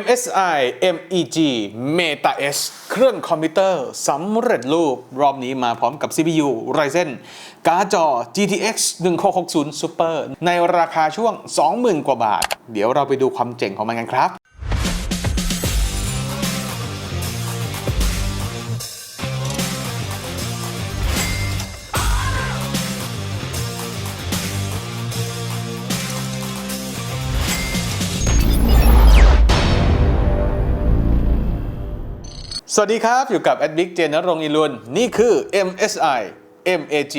MSI MEG Meta S เครื่องคอมพิวเตอร์สำเร็จรูป รอบนี้มาพร้อมกับ CPU Ryzen การ์ดจอ GTX 1660 Super ในราคาช่วง 20,000 กว่าบาท เดี๋ยวเราไปดูความเจ๋งของมันกันครับ สวัสดีครับ อยู่กับแอดบิ๊กเจนนรงอิรุนนี่คือ MSI MAG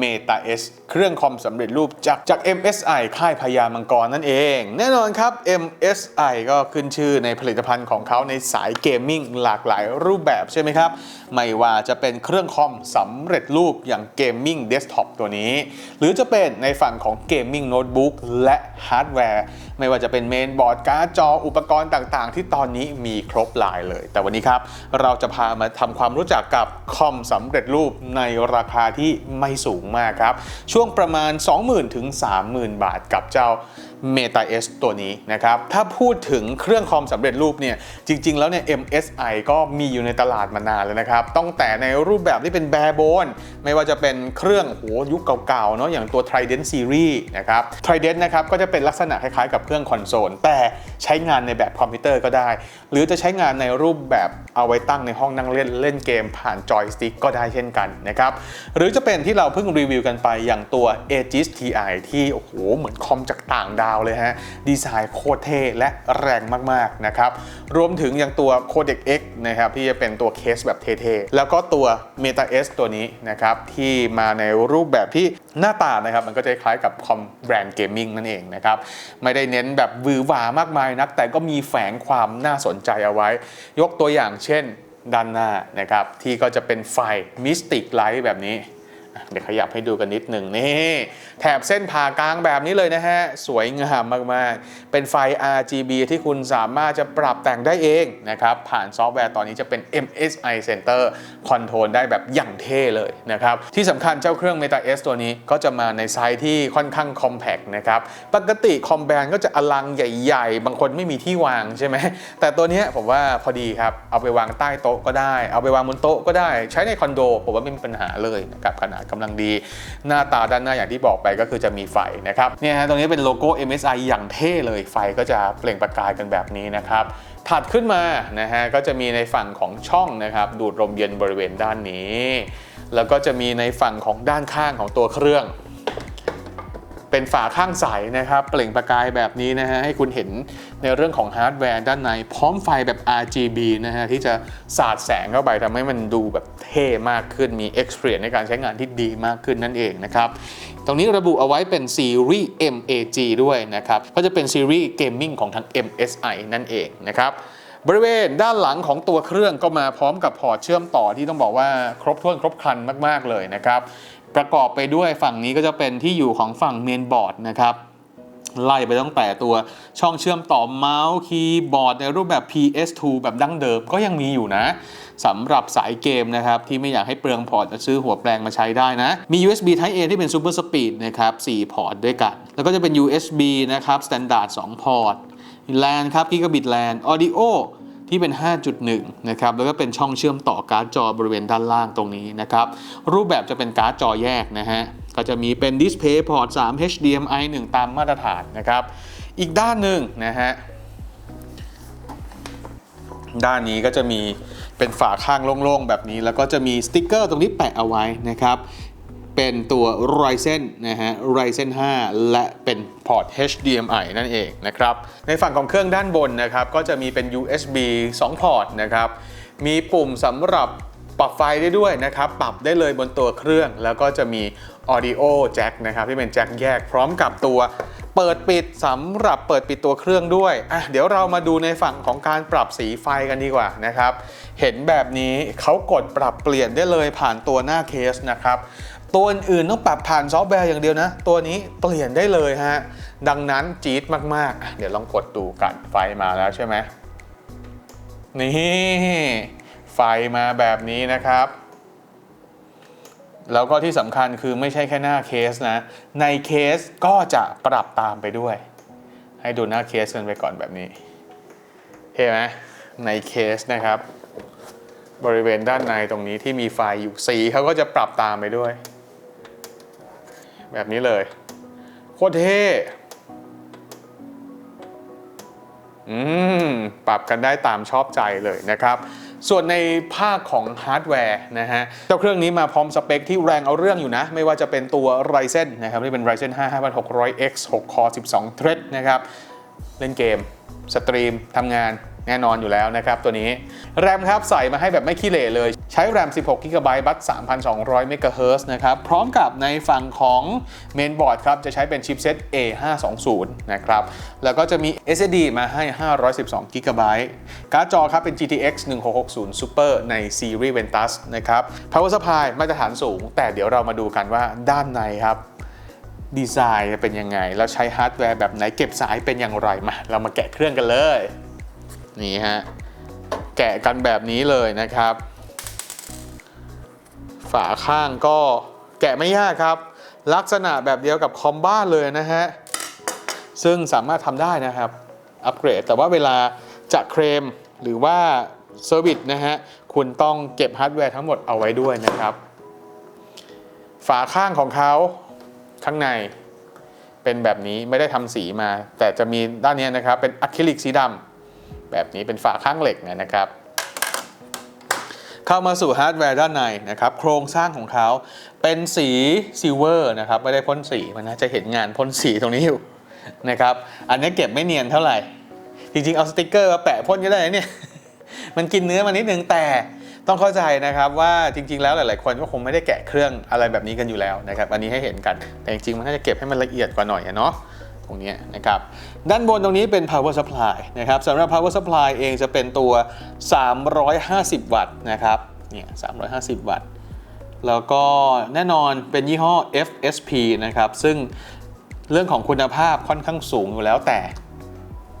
Meta S เครื่องคอมสำเร็จรูปจากจาก MSI ค่ายพญามังกรนั่นเอง แน่นอนครับ MSI ก็ขึ้นชื่อในผลิตภัณฑ์ของเขาในสายเกมมิ่งหลากหลายรูปแบบใช่ไหมครับ ไม่ว่าจะเป็นเครื่องคอมสำเร็จรูปอย่างเกมมิ่งเดสก์ท็อปตัวนี้ หรือจะเป็นในฝั่งของเกมมิ่งโน้ตบุ๊กและฮาร์ดแวร์ ไม่ว่าจะเป็นเมนบอร์ดการ์ดจออุปกรณ์ต่างๆ ที่ตอนนี้มีครบหลายเลย แต่วันนี้ครับเราจะพามาทำความรู้จักกับคอมสำเร็จรูปในราคาที่ไม่สูงมากครับ ช่วงประมาณ 20,000ถึง30,000 บาทกับเจ้า Meta S ตัวนี้นะครับ ถ้าพูดถึงเครื่องคอมสำเร็จรูปเนี่ย จริง ๆ แล้วเนี่ย MSI ก็มีอยู่ในตลาดมานานแล้วนะครับ ตั้งแต่ในรูปแบบที่เป็นแบร์โบนไม่ว่าจะเป็นเครื่องโหยุคเก่าๆ เนาะอย่างตัว Trident Series นะครับ Trident นะครับก็จะเป็นลักษณะคล้ายๆ กับเครื่องคอนโซล แต่ใช้งานในแบบคอมพิวเตอร์ก็ได้ หรือจะใช้งานในรูปแบบเอาไว้ตั้งในห้องนั่งเล่นเล่นเกมผ่านจอยสติ๊กก็ได้เช่นกันนะครับหรือจะเป็นที่เราเพิ่งรีวิวกันไปอย่างตัว Aegis TI ที่โอ้โหเหมือนคอมจากต่างดาวเลยฮะ ดีไซน์โคตรเท่และแรงมากๆนะครับ รวมถึงอย่างตัว Codec X นะครับที่จะเป็นตัวเคสแบบเท่ๆ แล้วก็ตัว Meta S ตัวนี้นะครับที่มาในรูปแบบที่หน้าตานะครับมันก็จะคล้ายกับคอมแบรนด์เกมมิ่งนั่นเองนะครับ ไม่ได้เน้นแบบวือหวามากมายนัก แต่ก็มีแฝงความน่าสนใจเอาไว้ ยกตัวอย่างเช่นด้านหน้านะครับที่ก็จะเป็นไฟมิสติกไลท์แบบนี้ เดี๋ยวขยับให้ดูกันนิดหนึ่งนี่ แถบเส้นผ่ากลางแบบนี้เลยนะฮะ สวยงามมาก ๆ เป็นไฟ RGB ที่คุณสามารถจะปรับแต่งได้เองนะครับ ผ่านซอฟต์แวร์ตอนนี้จะเป็น MSI Center Control ได้แบบอย่างเท่เลยนะครับ ที่สำคัญเจ้าเครื่อง Meta S ตัวนี้ก็จะมาในไซส์ที่ค่อนข้าง compact นะครับ ปกติคอมแบนก็จะอลังใหญ่ ๆ บางคนไม่มีที่วางใช่ไหม แต่ตัวนี้ผมว่าพอดีครับ เอาไปวางใต้โต๊ะก็ได้ เอาไปวางบนโต๊ะก็ได้ ใช้ในคอนโดผมว่าไม่มีปัญหาเลยนะครับ ขนาดกำลังดี หน้าตาด้านหน้าอย่างที่บอกไปก็คือจะมีไฟนะครับเนี่ยฮะตรงนี้เป็นโลโก้ MSI อย่างเท่เลยไฟก็จะเปล่งประกายกันแบบนี้นะครับถัดขึ้นมานะฮะก็จะมีในฝั่งของช่องนะครับดูดลมเย็นบริเวณด้านนี้ แล้วก็จะมีในฝั่งของด้านข้างของตัวเครื่อง เป็นฝาข้างใสนะครับเปล่งประกายแบบนี้นะฮะให้คุณเห็นในเรื่องของฮาร์ดแวร์ด้านในพร้อมไฟแบบ RGB นะฮะที่จะสาดแสงเข้าไปทำให้มันดูแบบเท่มากขึ้นมี experience ในการใช้งานที่ดีมากขึ้นนั่นเองนะครับตรงนี้ระบุเอาไว้เป็นซีรีส์ MAG ด้วยนะครับก็จะเป็นซีรีส์เกมมิ่งของทาง MSI นั่นเองนะครับบริเวณด้านหลังของตัวเครื่องก็มาพร้อมกับพอร์ตเชื่อมต่อที่ต้องบอกว่าครบถ้วนครบครันมาก ๆ เลยนะครับ ประกอบไปด้วยฝั่งนี้ก็จะเป็นที่อยู่ของฝั่งเมนบอร์ดนะครับไล่ไปตั้งแต่ตัวช่องเชื่อมต่อเมาส์คีย์บอร์ดในรูปแบบ PS2 แบบดั้งเดิมก็ยังมีอยู่นะสำหรับสายเกมนะครับ ที่ไม่อยากให้เปลืองพอร์ตจะซื้อหัวแปลงมาใช้ได้นะ มี USB Type A ที่เป็น Super Speed นะครับ 4 พอร์ตด้วยกัน แล้วก็จะเป็น USB นะครับ Standard 2 พอร์ต LAN ครับ Gigabit LAN Audio ที่เป็น 5.1 นะครับแล้วก็เป็นช่องเชื่อมต่อการ์ดจอบริเวณด้านล่างตรงนี้นะครับรูปแบบจะเป็นการ์ดจอแยกนะฮะก็จะมีเป็น Display Port 3 HDMI 1 ตามมาตรฐานนะครับอีกด้านหนึ่งนะฮะด้านนี้ก็จะมีเป็นฝาข้างโล่งๆ แบบนี้ แล้วก็จะมีสติกเกอร์ตรงนี้แปะเอาไว้นะครับ เป็นตัว Ryzen นะฮะ Ryzen 5 และเป็นพอร์ต HDMI นั่นเองนะครับ ในฝั่งของเครื่องด้านบนนะครับ ก็จะมีเป็น USB 2 พอร์ตนะครับ มีปุ่มสำหรับปรับไฟได้ด้วยนะครับ ปรับได้เลยบนตัวเครื่อง แล้วก็จะมี Audio Jack นะครับ ที่เป็นแจ็คแยกพร้อมกับตัวเปิดปิดสำหรับเปิดปิดตัวเครื่องด้วยอะเดี๋ยวเรามาดูในฝั่งของการปรับสีไฟกันดีกว่านะครับ เห็นแบบนี้เขากดปรับเปลี่ยนได้เลยผ่านตัวหน้าเคสนะครับ ตัวอื่นต้องปรับผ่านซอฟต์แวร์อย่างเดียวนะ ตัวนี้เปลี่ยนได้เลยฮะ ดังนั้นจี๊ดมากๆ เดี๋ยวลองกดดูกันไฟมาแล้วใช่ไหมนี่ ไฟมาแบบนี้นะครับ แล้วก็ที่สำคัญคือไม่ใช่แค่หน้าเคสนะ ในเคสก็จะปรับตามไปด้วย ให้ดูหน้าเคสกันไปก่อนแบบนี้เห็นไหมในเคสนะครับ บริเวณด้านในตรงนี้ที่มีไฟอยู่สีเขาก็จะปรับตามไปด้วย แบบนี้เลย โคตรเท่อืม ปรับกันได้ตามชอบใจเลยนะครับ ส่วนในภาคของฮาร์ดแวร์นะฮะ เจ้าเครื่องนี้มาพร้อมสเปคที่แรงเอาเรื่องอยู่นะ ไม่ว่าจะเป็นตัว Ryzen นะครับที่เป็น Ryzen 5 5600X 6 Core 12 Thread นะครับ เล่นเกม สตรีมทำงาน แน่นอนอยู่แล้วนะครับตัวนี้ แรมครับใส่มาให้แบบไม่ขี้เหร่เลย ใช้แรม 16 g b บัต3,200 MHz นะครับ พร้อมกับในฝั่งของเมนบอร์ดครับ จะใช้เป็นชิปเซต A520 นะครับ แล้วก็จะมี SSD มาให้ 512 g b การ์ดจอครับเป็น GTX 1660 Super ในซีรีส์ Ventus นะครับ Power Supply มาตรฐานสูง แต่เดี๋ยวเรามาดูกันว่าด้านในครับดีไซน์เป็นยังไง แล้วใช้ฮาร์ดแวร์แบบไหนเก็บสายเป็นอย่างไรมา เรามาแกะเครื่องกันเลย นี่ฮะ แกะกันแบบนี้เลยนะครับ ฝาข้างก็แกะไม่ยากครับ ลักษณะแบบเดียวกับคอมบ้านเลยนะฮะ ซึ่งสามารถทำได้นะครับ อัปเกรด แต่ว่าเวลาจะเคลมหรือว่าเซอร์วิสนะฮะ คุณต้องเก็บฮาร์ดแวร์ทั้งหมดเอาไว้ด้วยนะครับ ฝาข้างของเขาข้างในเป็นแบบนี้ไม่ได้ทำสีมา แต่จะมีด้านนี้นะครับเป็นอะคริลิกสีดำ แบบนี้เป็นฝาข้างเหล็กนะครับเข้ามาสู่ฮาร์ดแวร์ด้านในนะครับโครงสร้างของเขาเป็นสีซิลเวอร์นะครับไม่ได้พ่นสีมันน่าจะเห็นงานพ่นสีตรงนี้อยู่นะครับอันนี้เก็บไม่เนียนเท่าไหร่ จริงๆ เอาสติกเกอร์มาแปะพ่นก็ได้นะเนี่ยมันกินเนื้อมานิดนึงแต่ต้องเข้าใจนะครับว่าจริง ๆ แล้วหลาย ๆ คนก็คงไม่ได้แกะเครื่องอะไรแบบนี้กันอยู่แล้วนะครับอันนี้ให้เห็นกันแต่จริงๆมันน่าจะเก็บให้มันละเอียดกว่าหน่อยเนาะตรงนี้นะครับ ด้านบนตรงนี้เป็น power supply นะครับสำหรับ power supply เองจะเป็นตัว 350 วัตต์นะครับเนี่ย350 วัตต์ แล้วก็แน่นอนเป็นยี่ห้อ FSP นะครับ ซึ่งเรื่องของคุณภาพค่อนข้างสูงอยู่แล้วแต่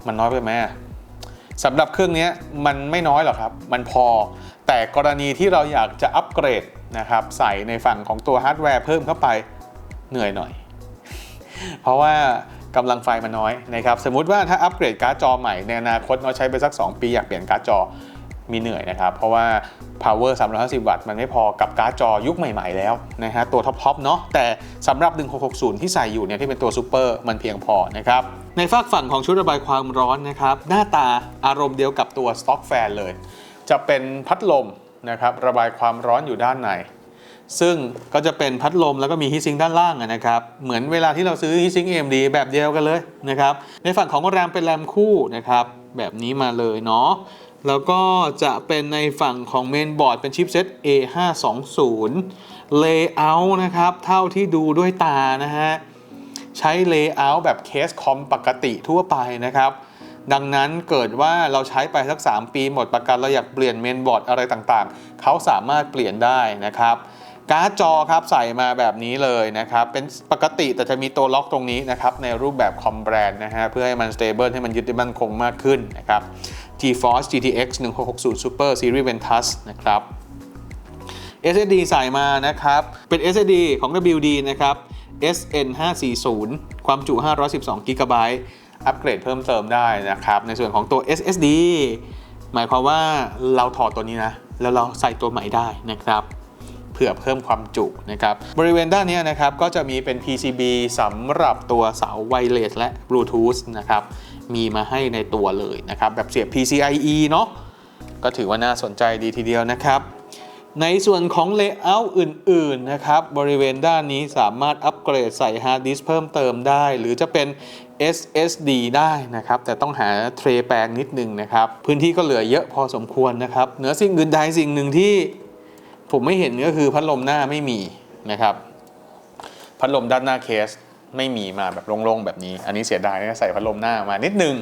มันน้อยไปไหมสำหรับเครื่องนี้มันไม่น้อยหรอกครับ มันพอ แต่กรณีที่เราอยากจะอัปเกรดนะครับใส่ในฝั่งของตัวฮาร์ดแวร์เพิ่มเข้าไปเหนื่อยหน่อย เพราะว่า กำลังไฟมันน้อยนะครับสมมุติว่าถ้าอัปเกรดการ์ดจอใหม่ในอนาคตเราใช้ไปสัก 2 ปีอยากเปลี่ยนการ์ดจอมีเหนื่อยนะครับ เพราะว่า power 350 วัตต์มันไม่พอกับการ์ดจอยุคใหม่ ๆ แล้วนะฮะตัวท็อปๆเนาะแต่สำหรับ 1660 ที่ใส่อยู่เนี่ยที่เป็นตัวซูเปอร์มันเพียงพอนะครับในฝากฝั่งของชุดระบายความร้อนนะครับ หน้าตาอารมณ์เดียวกับตัว stock fan เลย จะเป็นพัดลมนะครับระบายความร้อนอยู่ด้านใน ซึ่งก็จะเป็นพัดลมแล้วก็มีฮีทซิงด้านล่างนะครับ เหมือนเวลาที่เราซื้อฮีทซิง AMD แบบเดียวกันเลยนะครับ ในฝั่งของแรมเป็นแรมคู่นะครับ แบบนี้มาเลยเนาะ แล้วก็จะเป็นในฝั่งของเมนบอร์ดเป็นชิปเซต A520 Layout นะครับ เท่าที่ดูด้วยตานะฮะ ใช้ Layout แบบเคสคอมปกติทั่วไปนะครับดังนั้นเกิดว่าเราใช้ไปสัก 3 ปีหมดประกันเราอยากเปลี่ยนเมนบอร์ดอะไรต่างๆ เขาสามารถเปลี่ยนได้นะครับ การ์ดจอครับใส่มาแบบนี้เลยนะครับ เป็นปกติแต่จะมีตัวล็อกตรงนี้นะครับ ในรูปแบบคอมแบรนด์นะฮะ เพื่อให้มัน stable ให้มันยึดได้มั่นคงมากขึ้นนะครับ GeForce GTX 1660 Super Series Ventus นะครับ SSD ใส่มานะครับ เป็น SSD ของ WD นะครับ SN 540ความจุ 512 g b อัปเกรดเพิ่มเติมได้นะครับ ในส่วนของตัว SSD หมายความว่าเราถอดตัวนี้นะ แล้วเราใส่ตัวใหม่ได้นะครับ พื่อเพิ่มความจุนะครับบริเวณด้านนี้นะครับก็จะมีเป็น PCB สำหรับตัวเสาไวเลสและ Bluetooth นะครับมีมาให้ในตัวเลยนะครับแบบเสียบ PCIe เนาะก็ถือว่าน่าสนใจดีทีเดียวนะครับในส่วนของ Layout อื่น ๆ นะครับ บริเวณด้านนี้สามารถอัปเกรดใส่ฮาร์ดดิสก์เพิ่มเติมได้ หรือจะเป็น SSD ได้นะครับ แต่ต้องหาเทรแปลงนิดนึงนะครับ พื้นที่ก็เหลือเยอะพอสมควรนะครับ เหนือสิ่งอื่นใดสิ่งหนึ่งที่ ผมไม่เห็นก็คือพัดลมหน้าไม่มีนะครับ พัดลมด้านหน้าเคสไม่มีมาแบบโล่งๆแบบนี้ อันนี้เสียดายนะใส่พัดลมหน้ามานิดนึง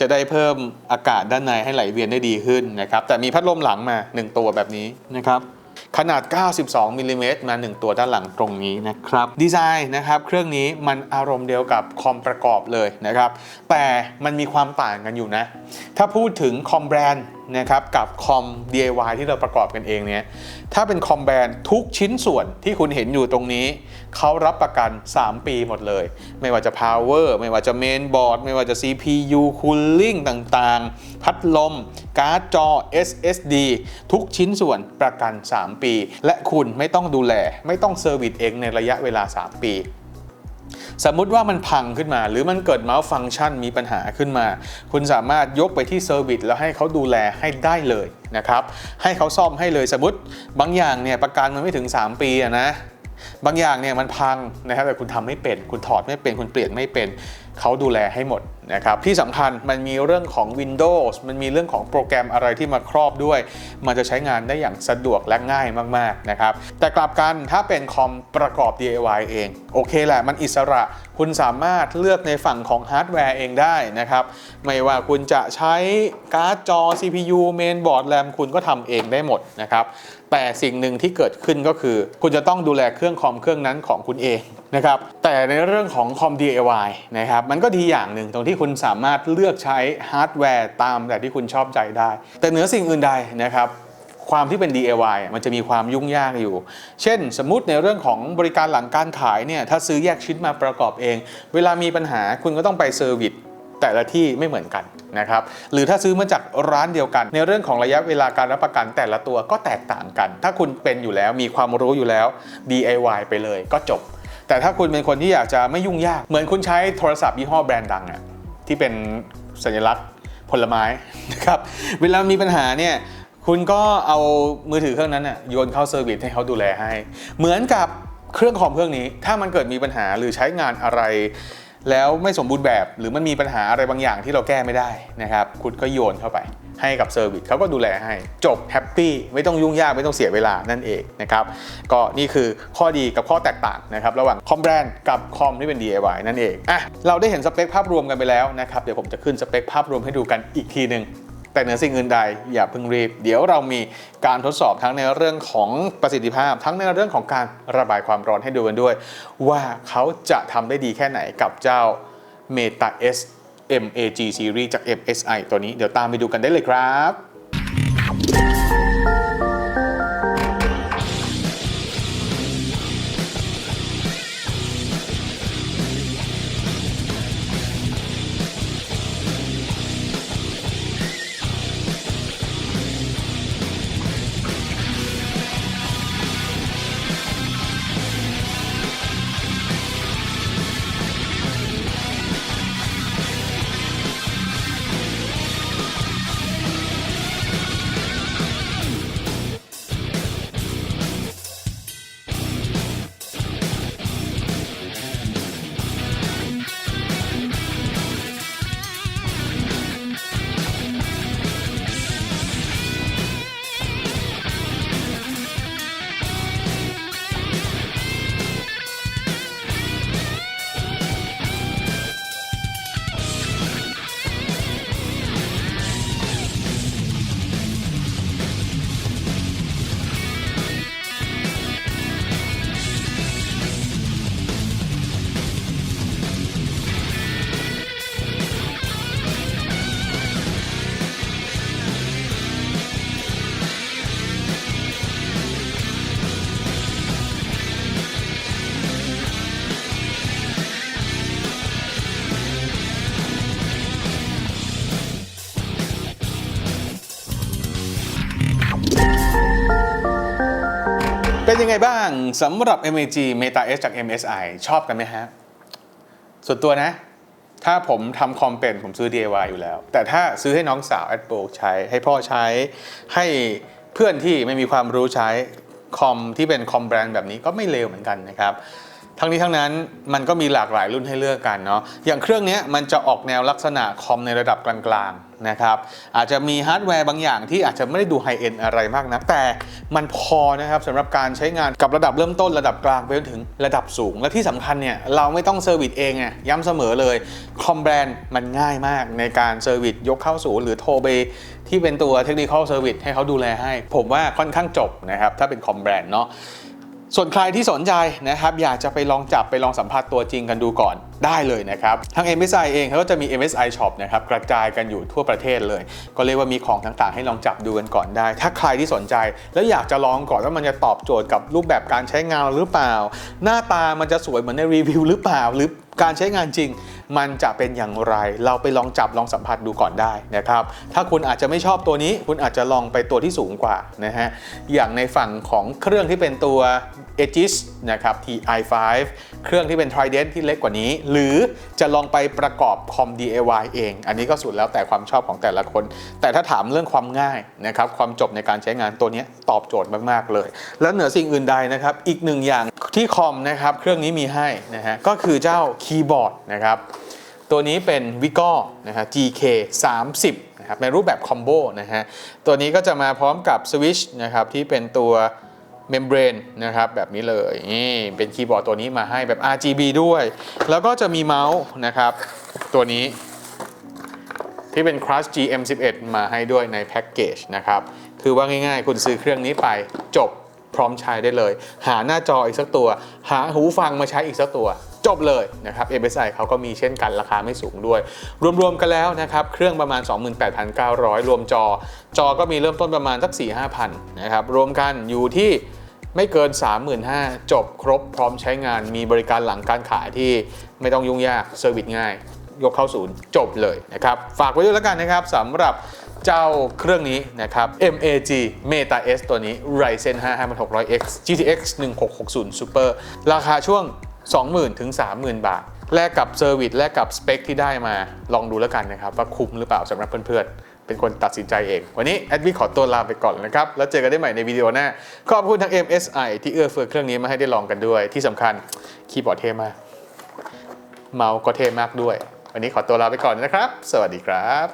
จะได้เพิ่มอากาศด้านในให้ไหลเวียนได้ดีขึ้นนะครับ แต่มีพัดลมหลังมา 1 ตัวแบบนี้นะครับ ขนาด 92มิลลิเมตรมา 1 ตัวด้านหลังตรงนี้นะครับ ดีไซน์นะครับ เครื่องนี้มันอารมณ์เดียวกับคอมประกอบเลยนะครับ แต่มันมีความต่างกันอยู่นะ ถ้าพูดถึงคอมแบรนด์นะครับกับคอม DIY ที่เราประกอบกันเองเนี่ยถ้าเป็นคอมแบรนด์ทุกชิ้นส่วนที่คุณเห็นอยู่ตรงนี้ เขารับประกัน 3 ปีหมดเลย ไม่ว่าจะ power ไม่ว่าจะ main board ไม่ว่าจะ CPU cooling ต่างๆ พัดลม การ์ดจอ SSD ทุกชิ้นส่วนประกัน 3 ปี และคุณไม่ต้องดูแล ไม่ต้องเซอร์วิสเองในระยะเวลา 3 ปี สมมุติว่ามันพังขึ้นมา หรือมันเกิดเมาส์ฟังก์ชันมีปัญหาขึ้นมา คุณสามารถยกไปที่เซอร์วิสแล้วให้เขาดูแลให้ได้เลยนะครับให้เขาซ่อมให้เลยสมมติบางอย่างเนี่ยประกันมันไม่ถึง 3 ปีอะนะบางอย่างเนี่ยมันพังนะครับแต่คุณทำไม่เป็น คุณถอดไม่เป็นคุณเปลี่ยนไม่เป็น เขาดูแลให้หมด นะครับที่สำคัญมันมีเรื่องของ Windows มันมีเรื่องของโปรแกรมอะไรที่มาครอบด้วย มันจะใช้งานได้อย่างสะดวกและง่ายมากๆนะครับแต่กลับกันถ้าเป็นคอมประกอบ DIY เอง โอเคแหละมันอิสระคุณสามารถเลือกในฝั่งของฮาร์ดแวร์เองได้นะครับไม่ว่าคุณจะใช้การ์ดจอ CPU เมนบอร์ดแรมคุณก็ทำเองได้หมดนะครับแต่สิ่งหนึ่งที่เกิดขึ้นก็คือ คุณจะต้องดูแลเครื่องคอมเครื่องนั้นของคุณเองนะครับแต่ในเรื่องของคอม DIY นะครับมันก็ดีอย่างหนึ่งตรงที่คุณสามารถเลือกใช้ฮาร์ดแวร์ตามแต่ที่คุณชอบใจได้ แต่เหนือสิ่งอื่นใดนะครับความที่เป็น DIY มันจะมีความยุ่งยากอยู่ เช่น สมมุติในเรื่องของบริการหลังการขายเนี่ยถ้าซื้อแยกชิ้นมาประกอบเอง เวลามีปัญหาคุณก็ต้องไปเซอร์วิสแต่ละที่ไม่เหมือนกันนะครับหรือถ้าซื้อมาจากร้านเดียวกัน ในเรื่องของระยะเวลาการรับประกันแต่ละตัวก็แตกต่างกัน ถ้าคุณเป็นอยู่แล้วมีความรู้อยู่แล้ว DIY ไปเลยก็จบ แต่ถ้าคุณเป็นคนที่อยากจะไม่ยุ่งยาก เหมือนคุณใช้โทรศัพท์ยี่ห้อแบรนด์ดังอะ ที่เป็นสัญลักษณ์ผลไม้นะครับเวลามีปัญหาเนี่ยคุณก็เอามือถือเครื่องนั้นน่ะโยนเข้าเซอร์วิสให้เขาดูแลให้ เหมือนกับเครื่องคอมเครื่องนี้ ถ้ามันเกิดมีปัญหาหรือใช้งานอะไร แล้วไม่สมบูรณ์แบบหรือมันมีปัญหาอะไรบางอย่างที่เราแก้ไม่ได้นะครับ คุณก็โยนเข้าไป ให้กับเซอร์วิสเขาก็ดูแลให้จบแฮปปี้ไม่ต้องยุ่งยากไม่ต้องเสียเวลานั่นเองนะครับก็นี่คือข้อดีกับข้อแตกต่างนะครับระหว่างคอมแบรนด์กับคอมที่เป็น DIY นั่นเองอะเราได้เห็นสเปคภาพรวมกันไปแล้วนะครับเดี๋ยวผมจะขึ้นสเปคภาพรวมให้ดูกันอีกทีหนึ่ง แต่เหนือสิ่งอื่นใดอย่าเพิ่งรีบ เดี๋ยวเรามีการทดสอบทั้งในเรื่องของประสิทธิภาพ ทั้งในเรื่องของการระบายความร้อนให้ดูกันด้วย ว่าเขาจะทำได้ดีแค่ไหนกับเจ้า Meta S MAG Series จาก MSI ตัวนี้เดี๋ยวตามไปดูกันได้เลยครับ ไงบ้างสำหรับ MAG Meta S จาก MSI ชอบกันไหมฮะ ส่วนตัวนะ ถ้าผมทำคอมเป็นผมซื้อ DIY อยู่แล้ว แต่ถ้าซื้อให้น้องสาว a d b o ใช้ ให้พ่อใช้ ให้เพื่อนที่ไม่มีความรู้ใช้คอมที่เป็นคอมแบรนด์แบบนี้ก็ไม่เลวเหมือนกันนะครับ ทั้งนี้ทั้งนั้นมันก็มีหลากหลายรุ่นให้เลือกกันเนาะอย่างเครื่องนี้มันจะออกแนวลักษณะคอมในระดับกลางๆนะครับอาจจะมีฮาร์ดแวร์บางอย่างที่อาจจะไม่ได้ดูไฮเอ็นอะไรมากนะแต่มันพอนะครับสำหรับการใช้งานกับระดับเริ่มต้นระดับกลางไปจนถึงระดับสูง และที่สำคัญเนี่ยเราไม่ต้องเซอร์วิสเองไงย้ำเสมอเลยคอมแบรนด์มันง่ายมากในการเซอร์วิสยกเข้าศูนย์หรือโทรไปที่เป็นตัวเทคนิคอลเซอร์วิสให้เขาดูแลให้ ผมว่าค่อนข้างจบนะครับถ้าเป็นคอมแบรนด์เนาะ ส่วนใครที่สนใจนะครับอยากจะไปลองจับไปลองสัมผัสตัวจริงกันดูก่อนได้เลยนะครับทาง MSI เองเขาก็จะมี MSI Shop นะครับกระจายกันอยู่ทั่วประเทศเลย ก็เรียกว่ามีของต่างๆ ให้ลองจับดูกันก่อนได้ ถ้าใครที่สนใจแล้วอยากจะลองก่อนว่ามันจะตอบโจทย์กับรูปแบบการใช้งานหรือเปล่า หน้าตามันจะสวยเหมือนในรีวิวหรือเปล่าหรือการใช้งานจริง มันจะเป็นอย่างไร เราไปลองจับลองสัมผัสดูก่อนได้นะครับ ถ้าคุณอาจจะไม่ชอบตัวนี้ คุณอาจจะลองไปตัวที่สูงกว่านะฮะอย่างในฝั่งของเครื่องที่เป็นตัว Aegis นะครับ TI5 เครื่องที่เป็น Trident ที่เล็กกว่านี้ หรือจะลองไปประกอบคอม DIY เอง อันนี้ก็สุดแล้วแต่ความชอบของแต่ละคน แต่ถ้าถามเรื่องความง่ายนะครับความจบในการใช้งานตัวนี้ตอบโจทย์มากๆเลย แล้วเหนือสิ่งอื่นใดนะครับอีกหนึ่งอย่างที่คอมนะครับเครื่องนี้มีให้นะฮะก็คือเจ้าคีย์บอร์ดนะครับตัวนี้เป็น v i g o นะฮะ GK 30นะครับในรูปแบบคอมโบนะฮะตัวนี้ก็จะมาพร้อมกับสวิชนะครับที่เป็นตัว เมมเบรนนะครับแบบนี้เลยนี่เป็นคีย์บอร์ดตัวนี้มาให้แบบ RGB ด้วย แล้วก็จะมีเมาส์นะครับตัวนี้ที่เป็น Crush GM11 มาให้ด้วยในแพ็กเกจนะครับ คือว่าง่ายๆ คุณซื้อเครื่องนี้ไปจบพร้อมใช้ได้เลย หาหน้าจออีกสักตัว หาหูฟังมาใช้อีกสักตัว จบเลยนะครับ MSI เขาก็มีเช่นกันราคาไม่สูงด้วย รวมๆกันแล้วนะครับเครื่องประมาณ 28,900 รวมจอ จอก็มีเริ่มต้นประมาณสัก 4-5,000นะครับรวมกันอยู่ที่ไม่เกิน 35,000 จบครบพร้อมใช้งานมีบริการหลังการขายที่ไม่ต้องยุ่งยากเซอร์วิสง่าย ยกเข้าศูนย์จบเลยนะครับ ฝากไว้ด้วยแล้วกันนะครับสำหรับเจ้าเครื่องนี้นะครับ MAG Meta S ตัวนี้ Ryzen 5 5600X GTX 1660 Super ราคาช่วง 20,000ถึง30,000 บาท แลกกับเซอร์วิสแลกกับสเปคที่ได้มาลองดูแล้วกันนะครับ ว่าคุ้มหรือเปล่าสำหรับเพื่อนๆ เป็นคนตัดสินใจเอง วันนี้แอดวิขอตัวลาไปก่อนนะครับ แล้วเจอกันได้ใหม่ในวิดีโอหน้า ขอบคุณทั้ง MSI ที่เอื้อเฟื้อเครื่องนี้มาให้ได้ลองกันด้วย ที่สำคัญคีย์บอร์ดเท่มาก เมาส์ก็เท่มากด้วย วันนี้ขอตัวลาไปก่อนนะครับ สวัสดีครับ